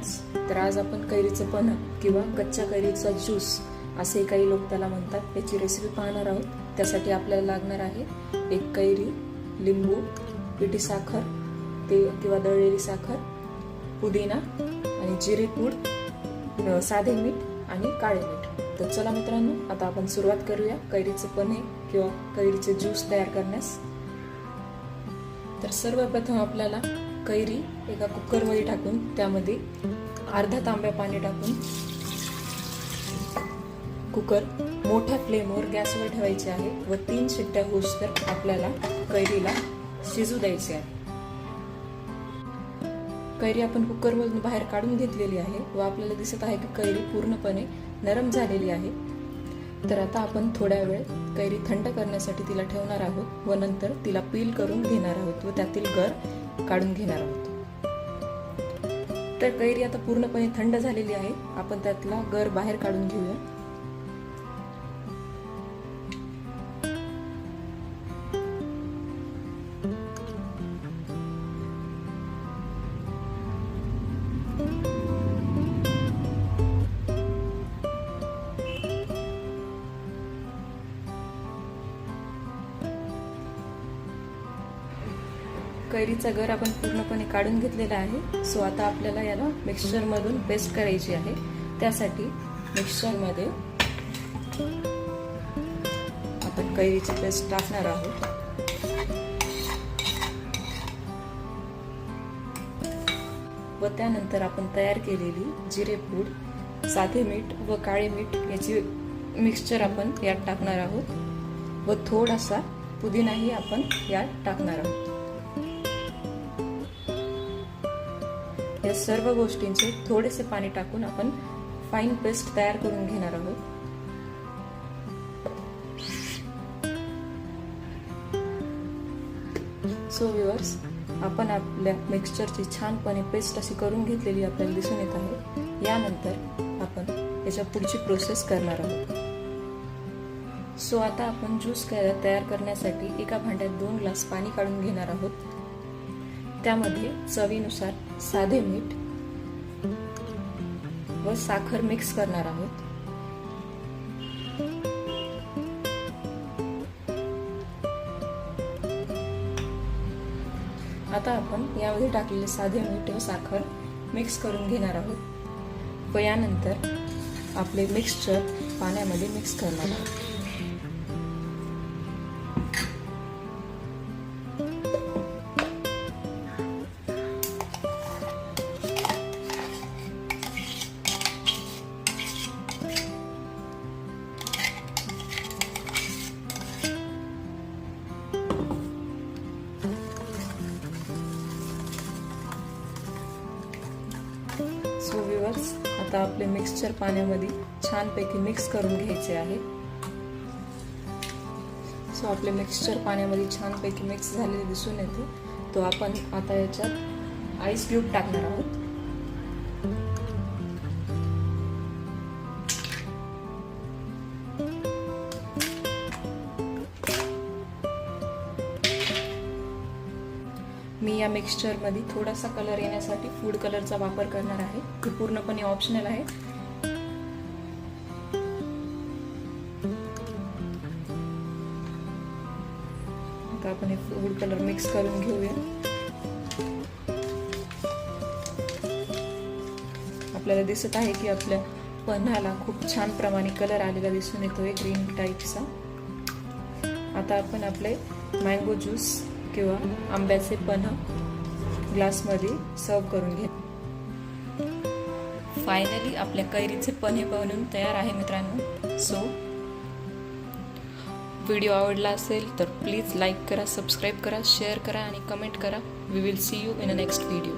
Friends तर आज आपण कैरीचं पण किंवा कच्च्या कैरीचा ज्यूस असे काही लोक त्याला म्हणतात. याची रेसिपी पाहणार आहोत. त्यासाठी आपल्याला लागणार आहे एक कैरी लिंबू पिठी साखर ते किंवा दळलेली साखर पुदिना आणि जिरे पूड साधे मीठ आणि काळे मीठ. तर चला मित्रांनो आता आपण सुरुवात करूया कैरीचं पन्हे किंवा कैरीचे ज्यूस तयार करण्यास. तर सर्वप्रथम आपल्याला कैरी एका कुकरमध्ये टाकून त्यामध्ये अर्धा तांब्या पाणी टाकून कुकर मोठ्या फ्लेमवर गॅसवर ठेवायचे आहे व तीन शिट्ट्या होस तर आपल्याला कैरीला शिजू द्यायचे आहे. कैरी आपण कुकरमधून बाहेर काढून घेतलेली आहे व आपल्याला दिसत आहे की कैरी पूर्णपणे नरम झालेली आहे. तर आता आपण थोड्या वेळ कैरी थंड करण्यासाठी तिला ठेवणार आहोत व नंतर तिला पील करून घेणार आहोत व त्यातील गर काढून घेणार आहोत. तर कैरी आता पूर्णपणे थंड झालेली आहे. आपण त्यातला गर बाहेर काढून घेऊया. कैरीचा गर आपण पूर्णपणे काढून घेतलेला आहे. सो आता आपल्याला याला मिक्सचरमधून पेस्ट करायची आहे. त्यासाठी मिक्सचरमध्ये आपण कैरीची पेस्ट टाकणार आहोत. व त्यानंतर आपण तयार केलेली जिरेपूड साधे मीठ व काळे मीठ याची मिक्सचर आपण यात टाकणार आहोत. व थोडासा पुदिनाही आपण यात टाकणार आहोत. या सर्व गोष्टींचे थोडेसे पाणी टाकून आपण फाईन पेस्ट तयार करून घेणार आहोत. सो व्ह्युअर्स आपण आपल्या मिक्सचरची छानपणे पेस्ट अशी करून घेतलेली आपल्याला दिसून येत आहे. यानंतर आपण याच्या पुढची प्रोसेस करणार आहोत. सो आता आपण ज्यूस तयार करण्यासाठी एका भांड्यात दोन ग्लास पाणी काढून घेणार आहोत. त्यामध्ये चवीनुसार साधे मीठ व साखर मिक्स करणार आहोत. आता आपण यामध्ये टाकलेले साधे मीठ व साखर मिक्स करून घेणार आहोत. व यानंतर आपले मिक्सचर पाण्यामध्ये मिक्स करणार आहोत. सो आता आपले मिक्सचर पाण्यामध्ये छानपैकी मिक्स करून घ्यायचे आहे. सो आपले मिक्सचर पाण्यामध्ये छानपैकी मिक्स झालेले दिसून येते. तो आपण आता याच्यात आईस क्यूब टाकणार आहोत. मी या मिक्सचरमध्ये थोडासा कलर येण्यासाठी फूड कलरचा वापर करणार आहे. तो पूर्णपणे ऑप्शनल आहे. आता आपण हे फूड कलर मिक्स करून घेऊया. आपल्याला दिसत आहे की आपल्या पन्हाला खूप छान प्रमाणे कलर आलेला दिसून येतोय ग्रीन टाईपचा आता आपण आपले मँगो ज्यूस किंवा आंब्याचे पन्ह ग्लासमध्ये सर्व करून घे. फायनली आपल्या कैरीचे पन्हे बनवून तयार आहे मित्रांनो. सो व्हिडिओ आवडला असेल तर प्लीज लाईक करा सबस्क्राईब करा शेअर करा आणि कमेंट करा. We will see you in a next video